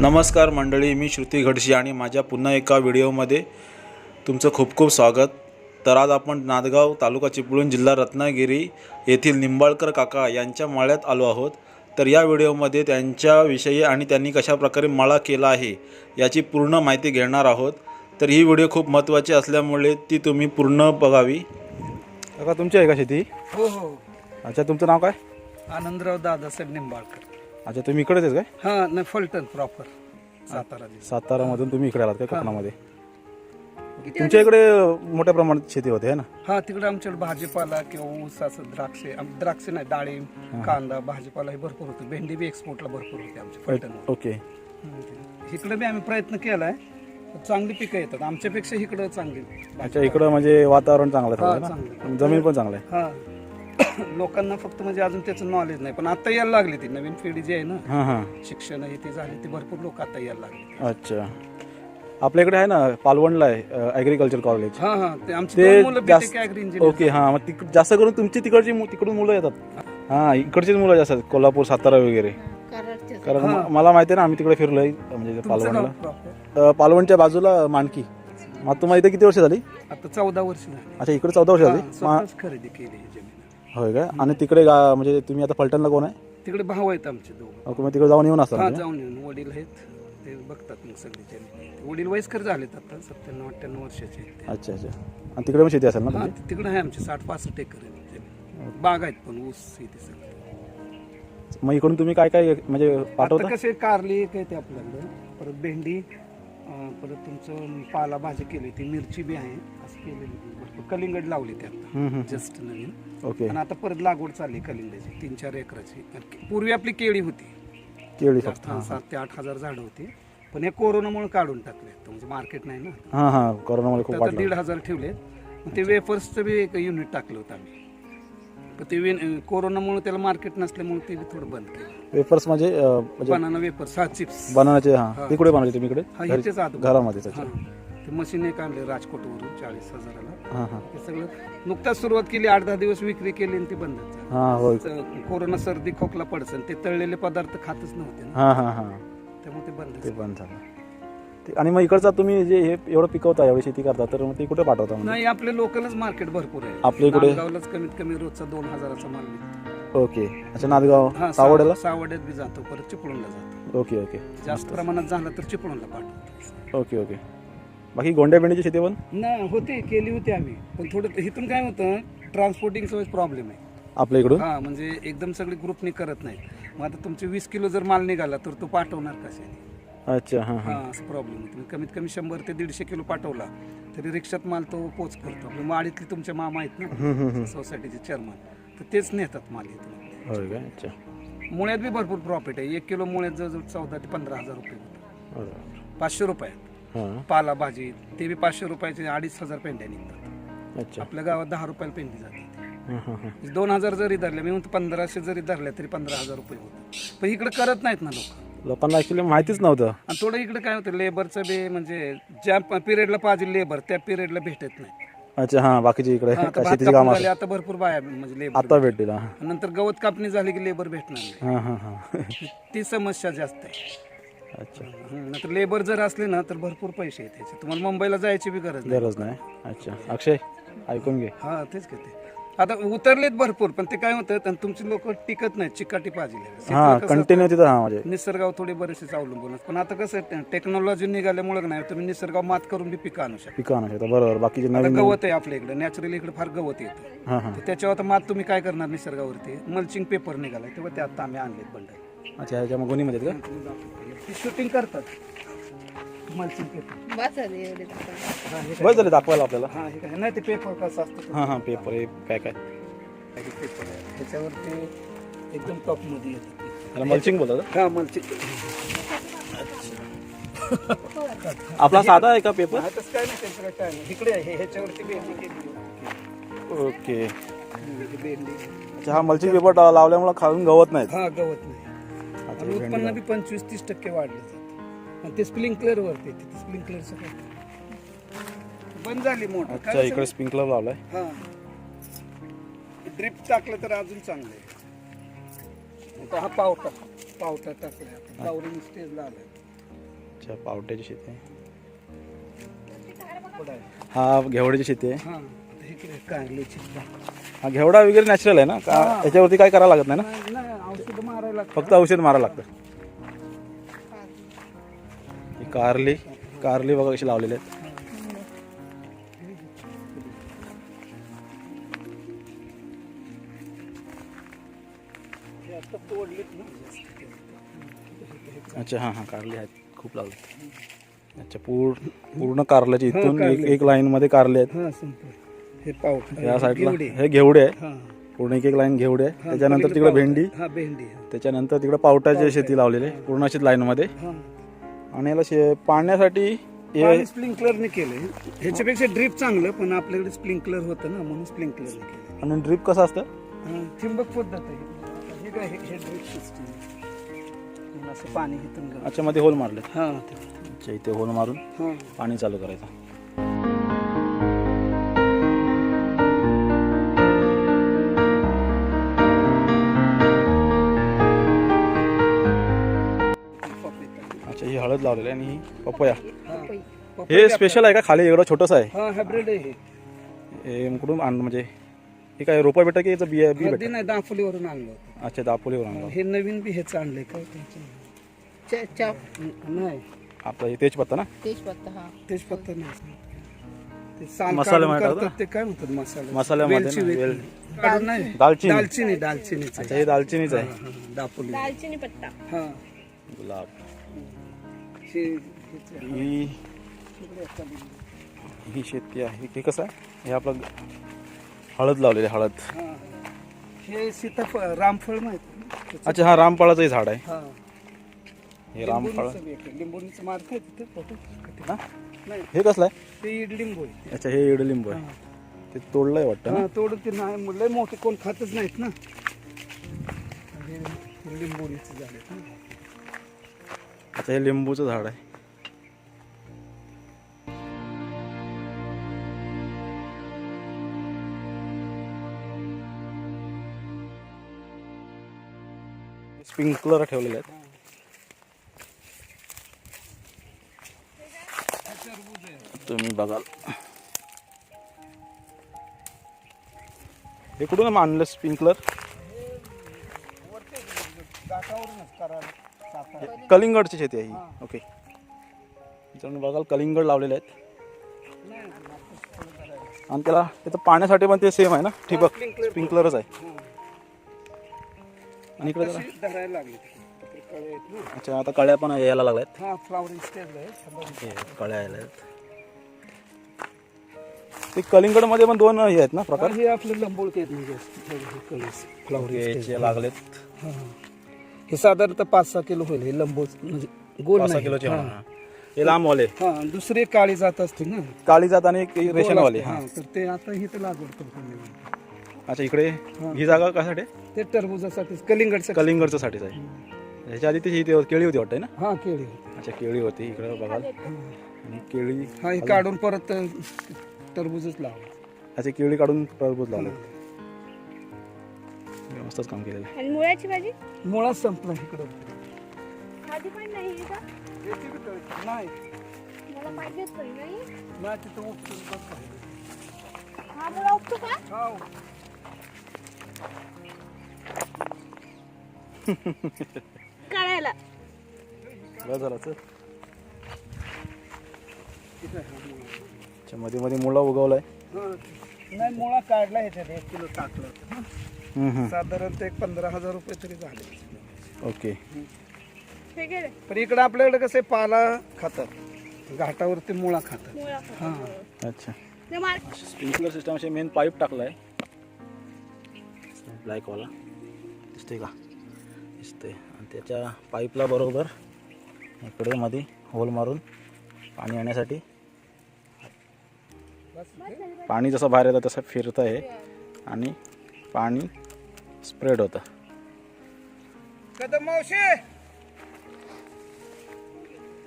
नमस्कार मंडळी मी श्रुती घडशी आणि माझ्या पुन्हा एका व्हिडिओमध्ये तुमचं खूप खूप स्वागत. तर आज आपण नांदगाव तालुका चिपळूण जिल्हा रत्नागिरी येथील निंबाळकर काका यांच्या माळ्यात आलो आहोत. तर या व्हिडिओमध्ये त्यांच्याविषयी आणि त्यांनी कशाप्रकारे मळा केला आहे याची पूर्ण माहिती घेणार आहोत. तर ही व्हिडिओ खूप महत्त्वाची असल्यामुळे ती तुम्ही पूर्ण बघावी. काका तुमची आहे का शेती? हो हो. अच्छा तुमचं नाव काय? आनंदराव दादासाहेब निंबाळकर. अच्छा तुम्ही इकडेच आहेत काय? हा नाही फलटण प्रॉपर सातारा जिल्हा सातारामधून तुम्ही इकडे आलात काय कोकणामध्ये? तुमच्या इकडे मोठ्या प्रमाणात शेती होते है ना? हा तिकडे आमच्याकडे भाजीपाला किंवा ऊस असं द्राक्षे आम- द्राक्षे नाही डाळिंब कांदा भाजीपाला हे भरपूर होतं. भेंडी बी एक्सपोर्टला भरपूर होते आमच्या फलटणवर ओके हम्म. इकडे बी आम्ही प्रयत्न केलाय. चांगली पिकं येतात. आमच्यापेक्षा इकडं चांगली. अच्छा इकडं म्हणजे वातावरण चांगलं हा, आहे ना. जमीन पण चांगलं आहे. हा. लोकांना फक्त म्हणजे अजून त्याचं नॉलेज नाही पण आता यायला लागली ती. नवीन पिढी जी आहे ना हां हां. शिक्षण हे ते झाले ते भरपूर लोक आता यायला लागले. अच्छा. आपल्या इकडे आहे ना पालवणला आहे ॲग्रिकल्चर कॉलेज हा हा. ते आमची दोन मुलं ओके हां. मग तिक जास्त करून तुमची तिकडची मु- तिकडून मुलं येतात. हां. इकडचीच मुलं जास्त आहेत कोल्हापूर सातारा वगैरे. कारण म- मला माहिती आहे ना आम्ही तिकडे फिरलोय म्हणजे पालवणला. अ, पालवणच्या बाजूला मानकी. मग तुम्हाला इथे किती वर्ष झाली? आता चौदा वर्ष झाली. अच्छा इकडे चौदा वर्ष झाली. हा, स्वतःच खरेदी केली ही जमीन. होय काय आणि तिकडे गा म्हणजे तुम्ही आता फलटणला कोण आहे? तिकडे भाऊ आहेत आमचे दोघं. ओके मग तिकडे जाऊन येऊन असतात हा म्हणजे? जाऊन येऊन. वडील आहेत. ते बघतात मग सगळी जमीन वडील वयस्कर झालेत आता सत्त्याण्णव अठ्ठ्याण्णव वर्षाचे आहेत ते. अच्छा अच्छा. आणि तिकडे पण शेती असेल ना हा तुमची? तिकडे आहे आमचे साठ पासष्ट एकर आहे बाग आहेत पण ऊस इथे सगळं. मग इकडून तुम्ही काय काय म्हणजे पाठवता? आता कसे कारली एक ते आपल्याकडे. परत भेंडी अं, परत तुमचं पाला भाजी केली ती मिरची बी आहे. असं केलेली. भरपूर कलिंगड लावली ते आता हम्म, हम्म. जस्ट नवीन. ओके. आणि आता परत लागवड चालली कलिंगडाची तीन चार एकराची. पूर्वी आपली केळी होती. केळी फक्त. हा, सात ते आठ हजार झाडं होती. पण हे कोरोनामुळे काढून टाकले. म्हणजे मार्केट नाही ना. हां हां. कोरोनामध्ये खूप तर आता वाटलं दीड हजार ठेवले मग ते वेफर्सचं बी एक युनिट टाकलं होतं आम्ही. पण ते वे- कोरोनामुळे त्याला मार्केट नसल्यामुळे ते बी थोडं बंद केलं. वेफर्स म्हणजे अं, म्हणजे बनाना वेफर्स हा चिप्स. बनवण्याचे हां. ते कुठे बनवायचे तुम्ही इकडे? हा घरी- इथेच आत घरामध्येच अच्छा हा. ते मशीन एक आणले राजकोटवरून चाळीस हजाराला. हां हां. ते सगळं नुकताच सुरुवात केली आठ दहा दिवस विक्री केली आणि ती बंद झाली. हां होय. च- कोरोना सर्दी खोकला पडसन ते तळलेले पदार्थ खातच नव्हते ना. हां हां हां. त्यामुळे ते बंद ते बंद झालं. ते आणि मग इकडचा तुम्ही जे हे एवढं पिकवता एवढी शेती करता तर मग ते कुठे पाठवता म्हणजे नाही आपले लोकलच मार्केट भरपूर आहे. आपल्या इकडे- नांदगावलाच कमीत कमी रोजचा दोन हजाराचा माल निघतो. ओके. अच्छा नांदगाव हा सावडेला सा- सावड्यात बी जातो परत चिपळूणला जातो. Okay okay. जास्त प्रमाणात झालं तर चिपळूणला पाठवतो. Okay okay. बाकी गोंड्या भेंडीची शेती पण? नाही होते केली होती आम्ही. पण थोडं इथून काय होतं ट्रान्सपोर्टिंगचा प्रॉब्लेम आहे. आपल्या इकडून? हा म्हणजे एकदम सगळी ग्रुपनी करत नाही मग आता तुमचे वीस किलो जर माल निघाला तर तो पाठवणार कसे अच्छा हां हा. हां असं प्रॉब्लेम तुम्ही कमीत कमी शंभर ते दीडशे किलो पाठवला तरी रिक्षात माल तो पोच करतो. आपल्या वाडीतले तुमचे मामा आहेत. ना सोसायटीचे चेअरमन तर तेच नेतात माल इथून. होय अच्छा. मुळ्यात बी भरपूर प्रॉफिट आहे. एक किलो मुळ्यात जवळजवळ चौदा ते पंधरा हजार रुपये बरोबर. पाचशे रुपयात. हां. पाला भाजी ते बी पाचशे रुपयाचे अडीच हजार पेंड्या निघतात. अच्छा. आपल्या गावात दहा रुपयाला पेंडी जाते. हां हां हां. दोन हजार जरी धरले मी म्हणतो पंधराशे जरी धरल्या तरी पंधरा हजार रुपये होतात. पण इकडे करत नाहीत ना लोक. लोकांना ॲक्च्युली माहितीच नव्हतं. आणि थोडं इकडे काय होतं लेबरचं बी म्हणजे ज्या पिरियडला पाहिजे लेबर त्या पिरियडला भेटत नाही. अच्छा हां बाकीची इकडे हा, आता भात शेतीची काम कापणी असतात. झाली आता भरपूर बाया म्हणजे लेबर आता भेटतील हां. नंतर गवत कापणी झाली की लेबर भेटणार हां हां हां. ती समस्या जास्त आहे. अच्छा. नंतर लेबर जर असले ना तर भरपूर पैसे आहेत त्याचे तुम्हाला मुंबईला जायची बी गरज नाही. गरज नाही. अच्छा. अक्षय ऐकून घे. हा तेच का ते. आता उतरलेत भरपूर पण ते काय होतं आणि तुमची लोक टिकत नाहीत चिकाटी पाहिजे हां कंटिन्यू तिथं हां म्हणजे. निसर्गावर थोडे बरेचसे अवलंबून असतात. पण आता कसं टेक्नॉलॉजी निघाल्यामुळे नाही तुम्ही निसर्गावर मात करून बी पिकं आणू शकता. पिकं आणू शकता बरोबर. बाकीचे आता नवीन गवत आहे आपल्या इकडे नॅचरली इकडे फार गवत येतं. हां हां. तर त्याच्यावर आता मात तुम्ही काय करणार निसर्गावरती? मल्चिंग पेपर निघालाय तेव्हा ते आता आम्ही आणलेत बंडल अच्छा ह्याच्या मग गोणीमध्ये आहेत का? ती शूटिंग करतात. बस झाली एवढी दाखवली. हा हे बस झाले दाखवायला आपल्याला. हा हे काय? नाही ते पेपर कसं असतं हां हां पेपर हे काय काय? ते पेपर आहे. त्याच्यावरती एकदम टॉपमध्ये येतं ते. त्याला मल्चिंग बोलतात हा मल्चिंग आपला साधा आहे का पेपर हा तसं काय नाही त्याचं काय नाही. इकडे आहे ह्याच्यावरती केली. ओके. ही अच्छा हा मल्चिंग पेपर लावल्यामुळे खाऊन गवत नाहीत. हा गवत नाही. आणि उत्पन्न बी पंचवीस तीस टक्के वाढले जातं. आणि ते स्प्रिंकलर वरती ते स्प्रिंकलर सगळं. बंद झाली मोटर. अच्छा इकडे स्प्रिंकलर लावलाय हा. ड्रिप टाकलं तर अजून चांगलं आहे. आता हा पावटा पावटा टाकलाय आपण. गावरी स्टेजला आलाय. अच्छा पावट्याची शेती आहे. पुढं आहे. हा घेवड्याची शेती आहे. हा. हा घेवडा वगैरे नॅचरल आहे ना? का याच्यावरती काय करावं लागत नाही ना? औषधं मारायला. फक्त औषध मारावं लागतं. ही कारली कारली बघा कशी लावलेली आहेत. हे अच्छा हां हां कारली आहेत. खूप लावले अच्छा पूर्ण पूर्ण कारल्याची इथून एक. एक लाईन मध्ये कारले आहेत. हा संपलं. हे या साईडला. हे घेवडे आहे. पूर्ण एक एक लाईन घेवडे आहे. त्याच्यानंतर तिकडे. भेंडी. हा भेंडी. त्याच्यानंतर तिकडे पावटाची शेती लावलेली आहे पूर्ण अशीच लाईन मध्ये हा. आणि याला शे- पाण्यासाठी हे स्प्रिंकलरने केलंय. ह्याच्यापेक्षा ड्रीप चांगलं पण आपल्याकडे स्प्रिंकलर होतं ना म्हणून स्प्रिंकलरने केलं आणि ड्रीप कसं असतं? ठिंबक पद्धत आहे. हे काय हे ड्रीप सिस्टम असं पाणी इथून. अच्छा मध्ये होल मारले हा. अच्छा इथे होल मारून हा. पाणी चालू करायचं. लावलेली आहे आणि ही पपया. हा. स्पेशल आहे का? खाली एवढं छोटंसं आहे? हा हायब्रिड आहे कुठून आण म्हणजे हे काय रोपा भेटतं की याचं बिया बी भेटतं नाही दापोलीवरून आणलं होतं. अच्छा दापोलीवर आणलं. हे नवीन बी हेच आणलंय काय त्यांचं नाही. आपलं हे तेजपत्ता ना? तेजपत्ता हा. तेच पत्ता नाही. ते साल मसाले काढून मध्ये करतात ते काय म्हणतात मसाले? मसाल्यामध्ये वेलची ना, वेल. वेल. काढून नाही? दालचिनी. दालचिनी. दालचिनीच अच्छा हे दालचिनीच आहे. दापोली. दालचिनी पत्ता. हा. गुलाब. हे. ही. ही शेती आहे. हे कसं आहे? हे आपलं हळद लावलेली हळद. हा. सीताफळ रामफळ माहिती अच्छा हा रामफळाचंही झाड आहे. हा. हे रामफळ. लिंबोणीचं आहे. तिथे फोटो हे? कसलं आहे? ते इडलिंबू आहे. अच्छा हे इडलिंबू आहे. ते तोडलंय वाटतं ना? तोडून ते नाही मुलं मोठे कोण खातच नाहीत ना. लिंबोणीचं झाड आहे. आता हे लिंबूचं झाड आहे. स्प्रिंकलर ठेवलेले आहेत. तुम्ही बघाल. हे कुठून आणलं स्प्रिंकलर कलिंगडची शेती आहे ही. ओके तुम्ही बघाल कलिंगड लावलेले आहेत. आणि त्याला त्याचं पाण्यासाठी पण ते सेम आहे ना? ठिबक. स्प्रिंकलरच आहे. आणि इकडे अच्छा आता कळ्या पण यायला लागल्यात. कळ्या यायला आहेत. ते कलिंगडमध्ये पण दोन हे आहेत ना प्रकार? हा, आपलं लंबोळके आहेत म्हणजे लागलेत. हा. साधारणतः पाच सहा किलो होईल हे लंबो म्हणजे गोल पाच सहा नाही. किलोचे हा. हा. हे लांबवाले. हा दुसरी काळी जात असते ना. काळी जात आणि एक हा. हा, तर ते आता ही तर लागवड करतो. अच्छा इकडे ही. जागा कशासाठी? ते टरबुजासाठी कलिंगडसाठी. कलिंगडच्या साठीच आहे. ह्याच्या आधी ती ही ते केळी होती वाटतं ना? हा केळी अच्छा केळी होती इकडे बघाल. आणि केळी हा हे काढून परत टरबुजच लाव. अच्छा केळी काढून टरबूज लावले. मस्तच काम केलेलं आहे. आणि मुळ्याची भाजी? मुळात संपला इकडं. भाजी पण नाही आहे का? नाही. मला पाहिजेच पण नाही? नाही तिथं. हा मुळा उपतो का? हा काढायला. बरं झालं चल. मुळा. अच्छा मध्ये मध्ये मुळा उगवलाय. हा. नाही मुळा काढला ह्याच्यात एक किलो टाकलं. साधारणतः एक पंधरा हजार रुपये तरी झाले. ओके. हे पण इकडं आपल्याकडे कसं आहे, पाला खातात. घाटावरती मुळा खातात. मुळा हा. अच्छा. स्प्रिंकलर सिस्टम असे मेन पाईप टाकलाय. ब्लॅकवाला दिसते का? दिसते आणि त्याच्या पाईपला बरोबर इकडे मध्ये होल मारून पाणी येण्यासाठी पाणी जसं बाहेर येतं तसं फिरतं आहे आणि पाणी स्प्रेड होतं. कदम मावशी!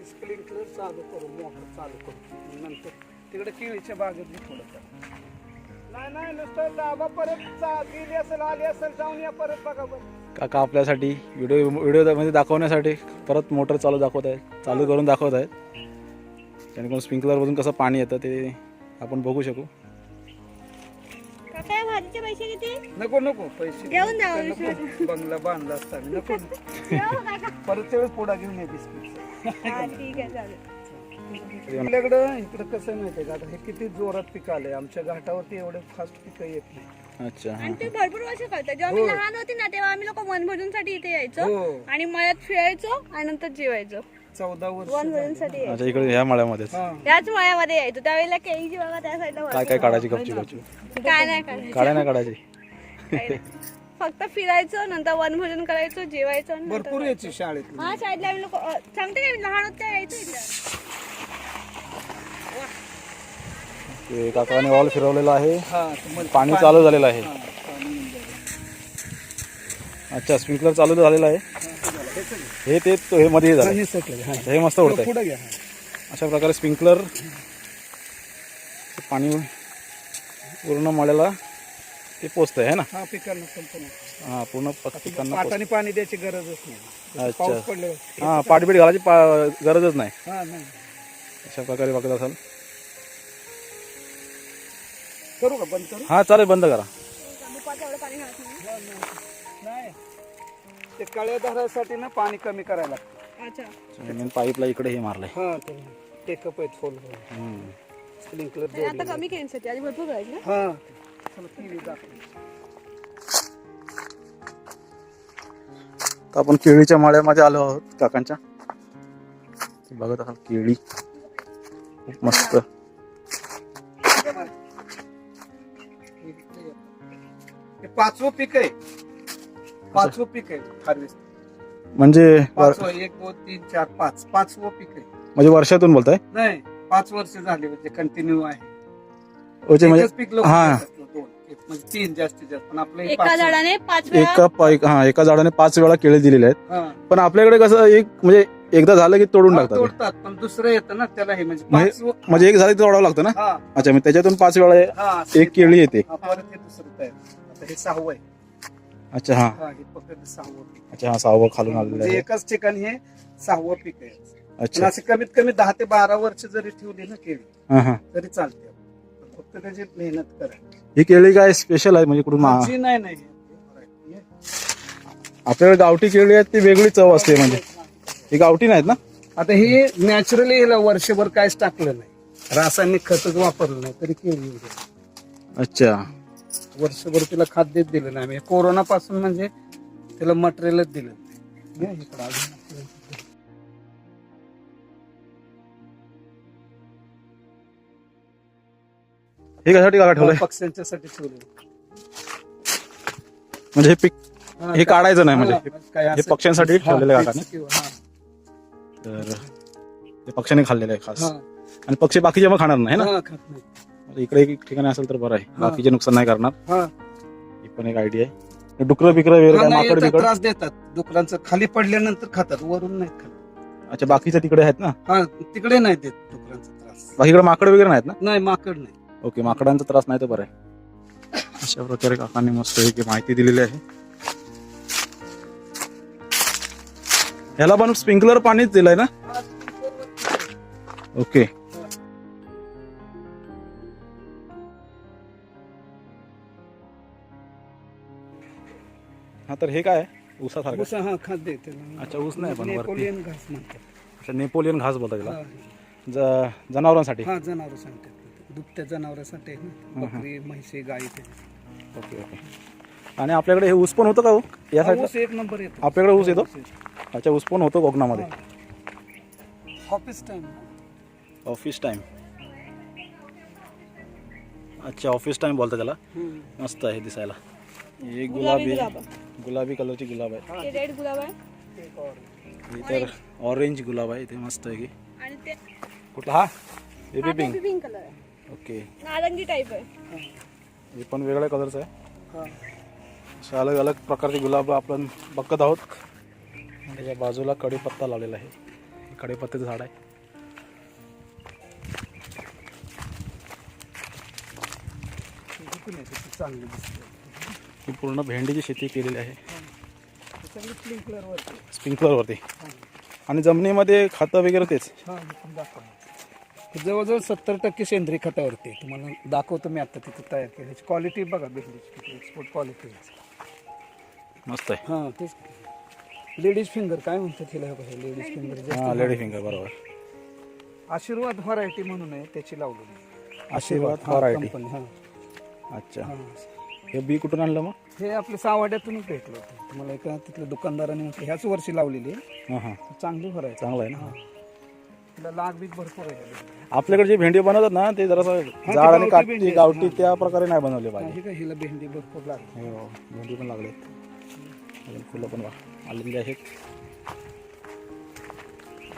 स्प्रिंकलर चालू करू मोटर चालू करू नंतर तिकडे केळीच्या बागेत थोडं. नाही नाही नुसतं दाबा परत चा- गेली असेल आली असेल जाऊन या परत बघा बरं. काका आपल्यासाठी व्हिडिओ व्हिडिओमध्ये दाखवण्यासाठी परत मोटर चालू दाखवत आहेत चालू करून दाखवत आहेत. जेणेकरून स्प्रिंकलरमधून कसं पाणी येतं ते आपण बघू शकू. पैसे किती? नको नको पैसे घेऊन जा, नको. विश्वास. बंगला बांधला असता आम्ही. नको. काका. परत तेवढं पुढा घेऊन ये बिस्किट. हा, ठीक आहे चालेल. आपल्याकडं इकडं कसं आहे माहितीये का? आता हे किती जोरात पिकं आलंय. आमच्या घाटावरती एवढे फास्ट पिकं येत नाही. अच्छा आणि ते भरपूर वर्ष करतात जेव्हा मी लहान होती ना तेव्हा आम्ही लोक वनभोजनसाठी इथे यायचो हो. आणि मळ्यात फिरायचो आणि नंतर जेवायचो. चौदा वर्ष वनभोजनसाठी यायचो. अच्छा इकडे ह्या मळ्यामध्येच. हा. त्याच मळ्यामध्ये यायचो त्यावेळेला केळीची त्या साईडला काय काय काढायची गपची गपची काय नाही काढाय नाही काढायची. काय नाही. फक्त फिरायचं नंतर वनभोजन करायचो जेवायचं आणि नंतर भरपूर यायची शाळेत हा शाळेतले आम्ही लोक सांगते काय मी? लहान होते तेव्हा यायचो इकडे ते काकाने वॉल फिरवलेला आहे. हा पाणी चालू झालेलं आहे. हा, पाणी. अच्छा स्प्रिंकलर चालू झालेलं आहे. हा, ते ते हे मध्ये झालं. हे हा. हे मस्त उडत आहे पुढं घ्या हा. अशा प्रकारे स्प्रिंकलर पाणी पूर्ण मळ्याला ते पोचतंय है ना? हा पिकांना संपूर्ण. हा पूर्ण पक- पिकांना. पाटाने पाणी द्यायची गरजच नाही. अच्छा. पाऊस पडल्यावर हा पाठबीट घालायची पा- गरजच नाही. हा नाही. अशा प्रकारे बघत असाल. करू का बंद करू? हा चालेल बंद करा. नाही. ते कळ्या धरासाठी ना पाणी कमी करायला लागतं. अच्छा. पाईपला इकडे हे मारलंय. हा ते टेकअप आहेत फोल स्प्रिंकलर आता कमी आधी भरपूर करायची ना? हा. चला TV दाखव. तर आपण केळीच्या माळ्यामध्ये आलो आहोत काकांच्या. ते बघत असाल केळी. खूप मस्त. हे पाचवं पीक आहे. पाचवं पीक आहे हार्वेस्ट म्हणजे वर- पाचवं एक दोन तीन चार पाच. पाचवं पीक आहे. म्हणजे वर्षातून बोलताय? नाही पाच वर्ष झाले म्हणजे कंटिन्यू आहे. म्हणजे म्हणजे एकच पीक लोक हा. घेतात, दोन. एक म्हणजे तीन जास्तीत जास्त पण आपलं हे एका पाचवं. झाडाने पाच वेळा एका पाईक हा एका झाडाने पाच वेळा केळी दिलेले आहेत. हा. पण आपल्याकडे कसं एक म्हणजे एकदा झालं की तोडून हा, टाकतात. तोडतात पण दुसरं येतं ना त्याला हे म्हणजे म्हणजे- पाचवं म्हणजे एक झालं की तोडावं लागतं ना? हा. अच्छा मग त्याच्यातून पाच वेळा हा असं एक केळी येते. हा, परत हे दुसरं तयार. आता हे सहावं आहे. अच्छा हा. हा हे फक्त सहावं पीक अच्छा हा सहावं खालून आलेलं म्हणजे आहे. एकाच ठिकाणी हे सहावं पीक आहे. पण अच्छा असे कमीत कमी दहा ते बारा वर्ष जरी ठेवली ना केळी हा हा. तरी चालते. फक्त त्याची मेहनत करा ही केळी काय स्पेशल आहे म्हणजे कुठून नाही नाही. हे. आपल्याकडे गावठी केळी आहेत ती वेगळी चव असते म्हणजे. ही गावठी नाहीत ना? आता हे नॅचरली हिला वर्षभर काहीच टाकलं नाही. रासायनिक खतच वापरलं नाही तरी केळी दे. अच्छा. वर्षभर तिला खाद्यच दिलं नाही आम्ही कोरोना पासून म्हणजे तिला मटेरियलच दिलं नाही. हे इकडं अजून. हे कशासाठी काका ठेवलंय पक्ष्यांच्यासाठी ठेवलं म्हणजे हे पीक हा, हे काढायचं नाही म्हणजे हा, काय हे पक्ष्यांसाठी हा, ठेवलेलं आहे तेच काकाने किंवा- हा, तर ते पक्ष्यांनी खाल्लेलं आहे खास हा. आणि पक्षी बाकीचे मग खाणार नाही ना हा, खात नाही. इकडे एक ठिकाणी असेल तर बरं आहे. बाकीचे नुकसान नाही करणार. हा. ही पण एक आयडिया आहे. डुकर बिकर वगैरे काय माकड येतात, बिकड? त्रास देतात. डुकरांचं खाली पडल्यानंतर खातात वरून नाही खात. अच्छा बाकीचे तिकडे आहेत ना? हा तिकडे नाही देत डुकरांचा त्रास. बाकीकडे माकड वगैरे नाहीत ना? नाही माकड नाही. ओके माकडांचा त्रास नाही तर बरं आहे. अशा प्रकारे काकांनी मस्त एक माहिती दिलेली आहे. ह्याला पण स्प्रिंकलर पाणीच दिलंय ना? ओके. हा तर हे काय ऊसासारखं? ऊस हा खाद्य त्याला. अच्छा ऊस नाही पण वरती. नेपोलियन घास म्हणतात. अच्छा नेपोलियन घास बोलता त्याला? हा, ज- जनावरांसाठी? हा जनावर सांगतात दुभत्या जनावरांसाठी आहे ना. बकरी म्हैसी गाई ते. Okay okay. आणि आपल्याकडे हे ऊस पण होतं का हो? या हा, साईडला? ऊस एक नंबर येतो. आपल्याकडे ऊस येतो? अच्छा ऊस पण होतो कोकणामध्ये. ऑफिस टाइम ऑफिस टाइम अच्छा ऑफिस टाइम बोलता त्याला? मस्त आहे दिसायला. हे गुलाबी गुलाब. गुलाबी. कलरची गुलाब आहे. रेड गुलाब आहे. हे तर ऑरेंज गुलाब आहे. ते मस्त आहे की. आणि ते कुठला हा? बेबी पिंक पिंक कलर आहे. ओके नारंगी टाईप आहे. हे पण वेगळ्या कलरचं आहे. असे अलग अलग प्रकारचे गुलाब आपण बघत आहोत. आणि त्याच्या बाजूला कढीपत्ता लावलेला आहे. हे कढीपत्त्याचं झाड आहे. चांगली दिसते ही पूर्ण भेंडीची शेती केलेली आहे. हे स्प्रिंकलरवरती स्प्रिंकलरवरती आणि जमिनीमध्ये खतं वगैरे तेच? जवळजवळ सत्तर टक्के सेंद्रिय खतावरती. तुम्हाला दाखवतो मी आता तिथे तयार केल्याची क्वालिटी बघा भेंडीची किती एक्सपोर्ट क्वालिटी मस्त आहे. हां तेच. लेडीज फिंगर काय म्हणतात तिला हे बघा लेडीज फिंगर हां जास्त लेडी फिंगर बरोबर. आशीर्वाद व्हरायटी म्हणून आहे त्याची लावलेली. आशीर्वाद हां. कंपनी हां. अच्छा. हां हे बी कुठून आणलं मग? हे आपल्या सावाड्यातूनच भेटलं होतं. तुम्हाला एका तिथल्या दुकानदाराने म्हटलं ह्याच वर्षी लावलेली आहे. हां हां. चांगली व्हरायटी चांगलं आहे ना? तिला लाग बीज भरपूर आहे. आपल्याकडे जे भेंडी बनवतात ना ते जरासं जाड आणि गावठी गावठी. त्या प्रकारे नाही बनवले हा, पाहिजे हे काय हिला भेंडी भरपूर लागली हो भेंडी पण लागलेत. अजून फुलं पण वा आलेली आहेत.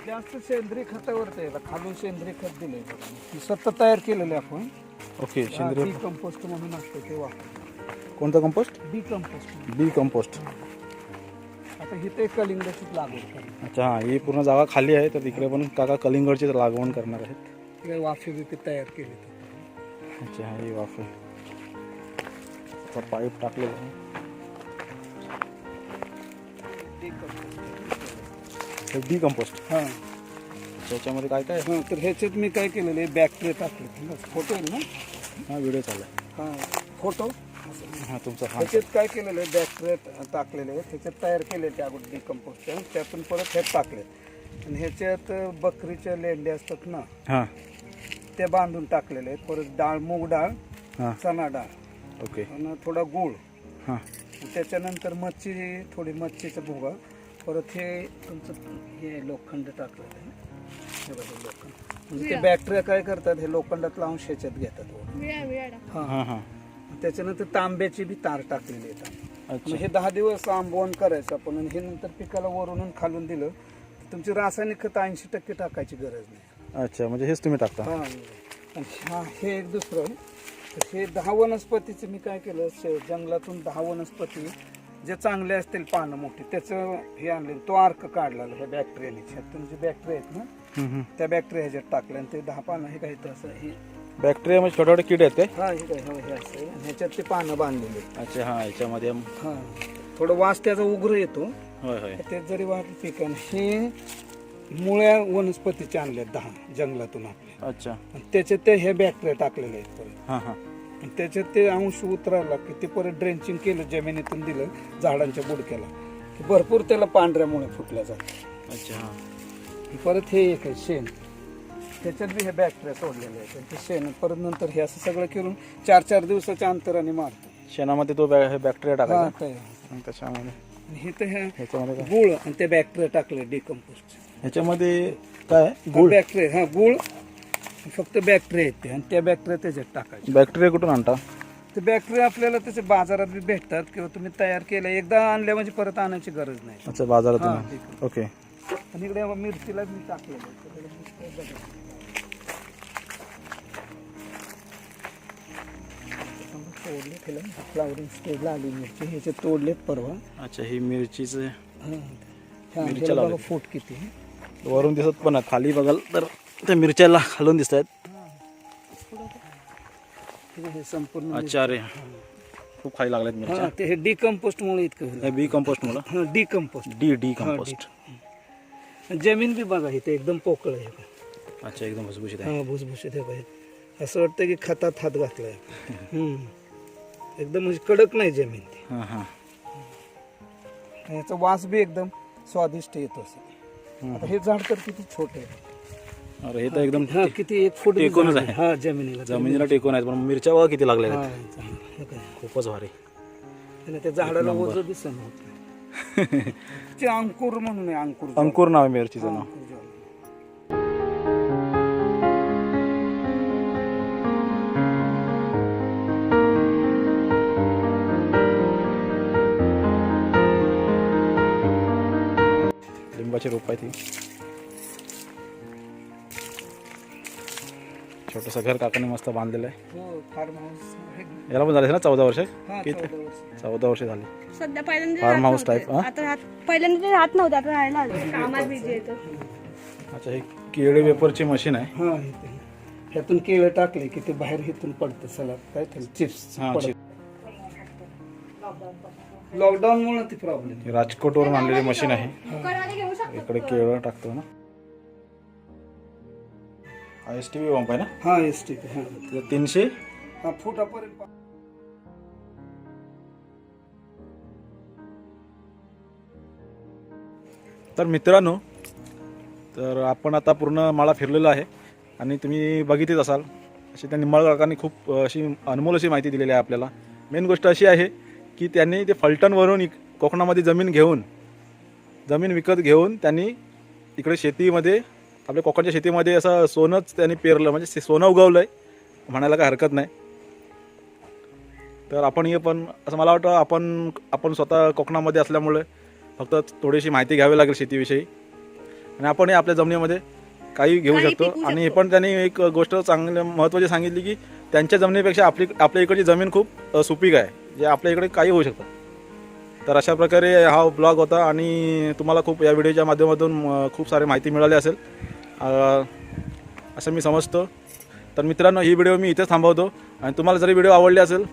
जास्त सेंद्रिय खतावरती आहे. खालून सेंद्रिय खत दिलंय बघा. ती स्वतः तयार केलेलं आहे आपण. ओके सेंद्रिय कंपोस्ट म्हणून असतं ते वापर कोणतं compost D compost B compost आता ही ते कलिंगडाचीच लागवड करणार. अच्छा हां ही पूर्ण जागा खाली आहे तर तिकडे पण काका कलिंगडची लागवण करणार आहेत. हे वाफे बिफे तयार केले. अच्छा हा ही वाफ पाईप टाकलेलं आहे Decompost. हे डी कंपोस्ट हा. त्याच्यामध्ये काय काय? हा तर ह्याच्यात मी काय केलेलं आहे बॅक्टेरिया टाकले फोटो आहे ना? हा व्हिडिओ चालू आहे. हा फोटो. हां तुमचा हा. ह्याच्यात काय केलेलं आहे? बॅक्टेरिया टाकलेले आहे. ह्याच्यात तयार केले त्या अगोदर डिकम्पोस्ट त्यातून परत ह्यात टाकले. आणि ह्याच्यात बकरीच्या लेंड्या असतात ना हां. त्या बांधून टाकलेले आहेत. परत डाळ मूग डाळ हां. चणा डाळ. ओके. आणि थोडा गूळ. हां. त्याच्यानंतर मच्छी थोडी मच्छीचा भुगा. परत हे तुमचं हे लोखंड टाकलेलं आहे. हे बघा लोखंड. म्हणजे ते बॅक्टेरिया काय करतात? हे लोखंडातला अंश ह्याच्यात घेतात. हां. हां हां. त्याच्यानंतर तांब्याची बी तार टाकलेली मग अच्छा. हे दहा दिवस आंबवण करायचं आपण आणि हे नंतर पिकाला वरून खालून दिलं तर तुमची रासायनिक खत ऐंशी टक्के टाकायची गरज नाही. अच्छा म्हणजे हेच तुम्ही टाकता? हा. आणि हा हे एक दुसरं. हे दहा वनस्पतीचं मी काय केलं जंगलातून दहा वनस्पती जे चांगले असतील पानं मोठी त्याचं हे आणले. तो अर्क काढला ह्या बॅक्टेरियाने जे बॅक्टेरिया आहेत ना. त्या बॅक्टेरिया ह्याच्यात टाकले आणि ते दहा पानं हे काय असं हे बॅक्टेरिया म्हणजे छोटे छोटे कीड आहेत काय हा हे काय हो, हे असं आहे. ह्याच्यात ते पानं बांधलेले. अच्छा हां याच्यामध्ये हा. थोडं वास त्याचा उग्र येतो. होय होय. ते जरी वाटलं पीक आणि हे मुळ्या वनस्पतीचे आणले दहा जंगलातून आपले. अच्छा. आणि त्याच्यात ते हे बॅक्टेरिया टाकलेले आहेत परत. हां हां. आणि त्याच्यात ते अंश उतरायला की ते परत ड्रेंचिंग केलं जमिनीतून दिलं झाडांच्या बुडक्याला. की भरपूर त्याला पांढऱ्या मुळे फुटल्या जातात. अच्छा हां. परत हे एक आहे शेण. त्याच्यात बी हे बॅक्टेरिया सोडलेले आहेत. आणि ते शेण परत नंतर हे असं सगळं करून चार चार दिवसाच्या अंतराने मारतो शेणामध्ये तो बॅ- हे बॅक्टेरिया टाकायचा? काय. आणि त्याच्यामध्ये? आणि हे तर हे ह्याच्यामध्ये काय? गुळ आणि ते बॅक्टेरिया टाकले डिकम्पोस्ट ह्याच्यामध्ये काय? गुळ? बॅक्टेरिया हा गुळ. फक्त बॅक्टेरिया आहेत ते आणि त्या बॅक्टेरिया त्याच्यात टाकायचे. बॅक्टेरिया कुठून आणता? ते बॅक्टेरिया आपल्याला त्याचे बाजारात बी भेटतात किंवा तुम्ही तयार केलं एकदा आणल्या म्हणजे परत आणायची गरज नाही. अच्छा बाजारातून आहे. ओके आणि इकडे मिरचीला मी टाकलेलं आहे. तोडले त्याला फ्लावरिंग स्टेजला आली मिरची. ह्याचे तोडलेत परवा. अच्छा ही मिरचीचं मिरच्या बघा. फूट किती. वरून दिसत पण. खाली बघाल तर त्या मिरच्याला खालून दिसत आहेत. संपूर्ण अच्छा अरे. खूप खाली लागल्यात मिरच्या. ते हे डिकम्पोस्ट मुळे इतकं हे बी कंपोस्ट हा डिकम्पोस्ट डी डी. कंपोस्ट जमीन बी बघा इथे एकदम पोकळ आहे. अच्छा एकदम भुसभुशीत आहे. हा भुसभुशीत आहे असं वाटतं की खतात हात घातलाय. एकदम म्हणजे कडक नाही जमीन ती. हां हां. आणि याचा वास बी एकदम स्वादिष्ट येतो असं. आता हे झाड तर किती छोटे आहे. अरे हे तर एकदम हा किती एक फूट टेकूनच आहे. हा जमिनीला. जमिनीला टेकून आहेत पण मिरच्या बघा किती लागल्या हा, आहेत चांगलं. हे काय. खूपच भारी. आणि त्या झाडाला ओझ बी सहन होत. नाही ते अंकुर म्हणून आहे अंकुर. अंकुर नाव आहे मिरचीचं नाव. लिंबाची रोप आहे ती छोटंसं घर काकाने मस्त बांधलेलं आहे हो फार्म हाऊस. याला पण झाले ना चौदा वर्ष हा चौदा वर्ष झाली सध्या पहिल्यांदा Farm राहत house type, नव्हते. हा? आता राहत पहिल्यांदा राहत नव्हते आता राहायला अच्छा हे केळी वेपरची मशीन आहे हा ह्यातून केळं टाकले की ते बाहेर इथून पडतं सलाद काय चिप्स हा, पडत. चिप. लॉकडाऊन मुळे ती प्रॉब्लेम ही राजकोटवरून आणलेली मशीन आहे. इकडे केळं टाकतो ना. हा एस टी पंप आहे ना? हा एस टी हा. ते तीनशे? हा फुटापर्यंत पा- तर मित्रांनो तर आपण आता पूर्ण माळा फिरलेलो आहे आणि तुम्ही बघितच असाल अशी त्या निंबाळ काकांनी खूप अशी अनमोल अशी माहिती दिलेली आहे आपल्याला. मेन गोष्ट अशी आहे की त्यांनी ते फलटणवरून इक- कोकणामध्ये जमीन घेऊन जमीन विकत घेऊन त्यांनी इकडे शेतीमध्ये आपल्या कोकणच्या शेतीमध्ये असं सोनंच त्यांनी पेरलं म्हणजे सोनं उगवलं आहे म्हणायला काय हरकत नाही. तर आपण हे पण असं मला वाटतं आपण आपण स्वतः कोकणामध्ये असल्यामुळे फक्त थोडीशी माहिती घ्यावी लागेल शेतीविषयी. आणि आपण हे आपल्या जमिनीमध्ये काही घेऊ शकतो. आणि हे पण त्यांनी एक गोष्ट चांगली महत्त्वाची सांगितली की त्यांच्या जमिनीपेक्षा आपली आपल्या इकडची जमीन खूप सुपीक आहे. जे आपल्या इकडे काही होऊ शकतं. तर अशा प्रकारे हा ब्लॉग होता आणि तुम्हाला खूप या व्हिडिओच्या माध्यमातून खूप सारी माहिती मिळाली असेल. असं मी समजतो. तर मित्रांनो ही व्हिडिओ मी इथेच थांबवतो. आणि तुम्हाला जरी व्हिडिओ आवडली असेल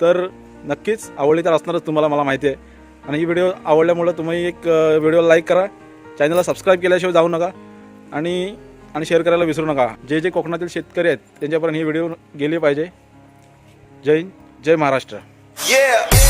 तर नक्कीच आवडली तर असणारच तुम्हाला मला माहिती आहे. आणि ही व्हिडिओ आवडल्यामुळं तुम्ही एक व्हिडिओ लाईक करा. चॅनलला सबस्क्राईब केल्याशिवाय जाऊ नका. आणि आणि शेअर करायला विसरू नका. जे जे कोकणातील शेतकरी आहेत त्यांच्यापर्यंत ही व्हिडिओ गेली पाहिजे. जय जय महाराष्ट्र. Yeah.